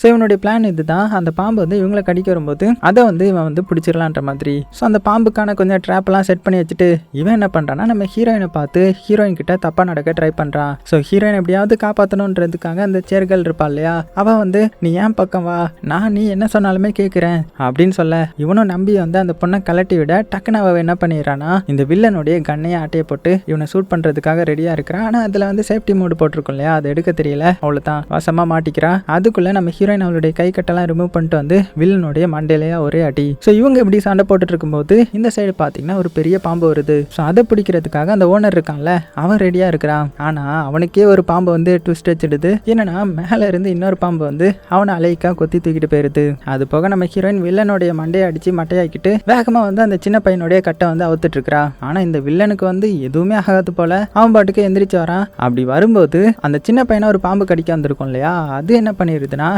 So இவனுடைய plan இதுதான். அந்த பாம்பு வந்து இவங்களை கடிக்க வரும்போது அதை வந்து இவன் வந்து பிடிச்சிடலான்ற மாதிரி. ஸோ அந்த பாம்புக்கான கொஞ்சம் ட்ராப்லாம் செட் பண்ணி வச்சுட்டு இவன் என்ன பண்ணுறான்னா நம்ம ஹீரோயினை பார்த்து ஹீரோயின் கிட்ட தப்பாக நடக்க ட்ரை பண்ணுறான் ஸோ ஹீரோயின் எப்படியாவது காப்பாற்றணுன்றதுக்காக அந்த சேர்கள் இருப்பா இல்லையா? அவன் வந்து நீ ஏன் பக்கம் வா? நான் நீ என்ன சொன்னாலுமே கேட்குறேன் அப்படின்னு சொல்ல இவனும் நம்பி வந்து அந்த பொண்ணை கலட்டி விட டக்குன்னு அவள் என்ன பண்ணிடுறான்னா இந்த வில்லனுடைய கண்ணையை ஆட்டையை போட்டு இவனை சூட் பண்ணுறதுக்காக ரெடியாக இருக்கிறான். ஆனால் அதில் வந்து சேஃப்டி மோடு போட்டிருக்கும் இல்லையா? அதை எடுக்க தெரியல. அவ்வளோதான் வசமாக மாட்டிக்கிறான் அதுக்குள்ளே நம்ம ஹீரோ ஹீரோயின் அவளுடைய கை கட்டெல்லாம் ரிமூவ் பண்ணிட்டு வந்து வில்லனுடைய மண்டையிலேயே ஒரே அடி. ஸோ இவங்க இப்படி சண்டை போட்டுட்டு இருக்கும்போது இந்த சைடு பார்த்தீங்கன்னா ஒரு பெரிய பாம்பு வருது. ஸோ அதை பிடிக்கிறதுக்காக அந்த ஓனர் இருக்கான்ல அவன் ரெடியாக இருக்கிறான். ஆனால் அவனுக்கே ஒரு பாம்பு வந்து ட்விஸ்ட் வச்சிடுது என்னன்னா மேலே இருந்து இன்னொரு பாம்பு வந்து அவனை அலைக்கா கொத்தி தூக்கிட்டு போயிருது. அது போக நம்ம ஹீரோயின் வில்லனுடைய மண்டையை அடிச்சு மட்டையாக்கிட்டு வேகமாக வந்து அந்த சின்ன பையனுடைய கட்டை வந்து அவுத்துட்டு இருக்கிறா. ஆனால் இந்த வில்லனுக்கு வந்து எதுவுமே ஆகாது போல. அவன் பாட்டுக்கு எந்திரிச்சு வரான். அப்படி வரும்போது அந்த சின்ன பையனை ஒரு பாம்பு கடிக்க வந்திருக்கும் இல்லையா? அது என்ன பண்ணிடுதுன்னா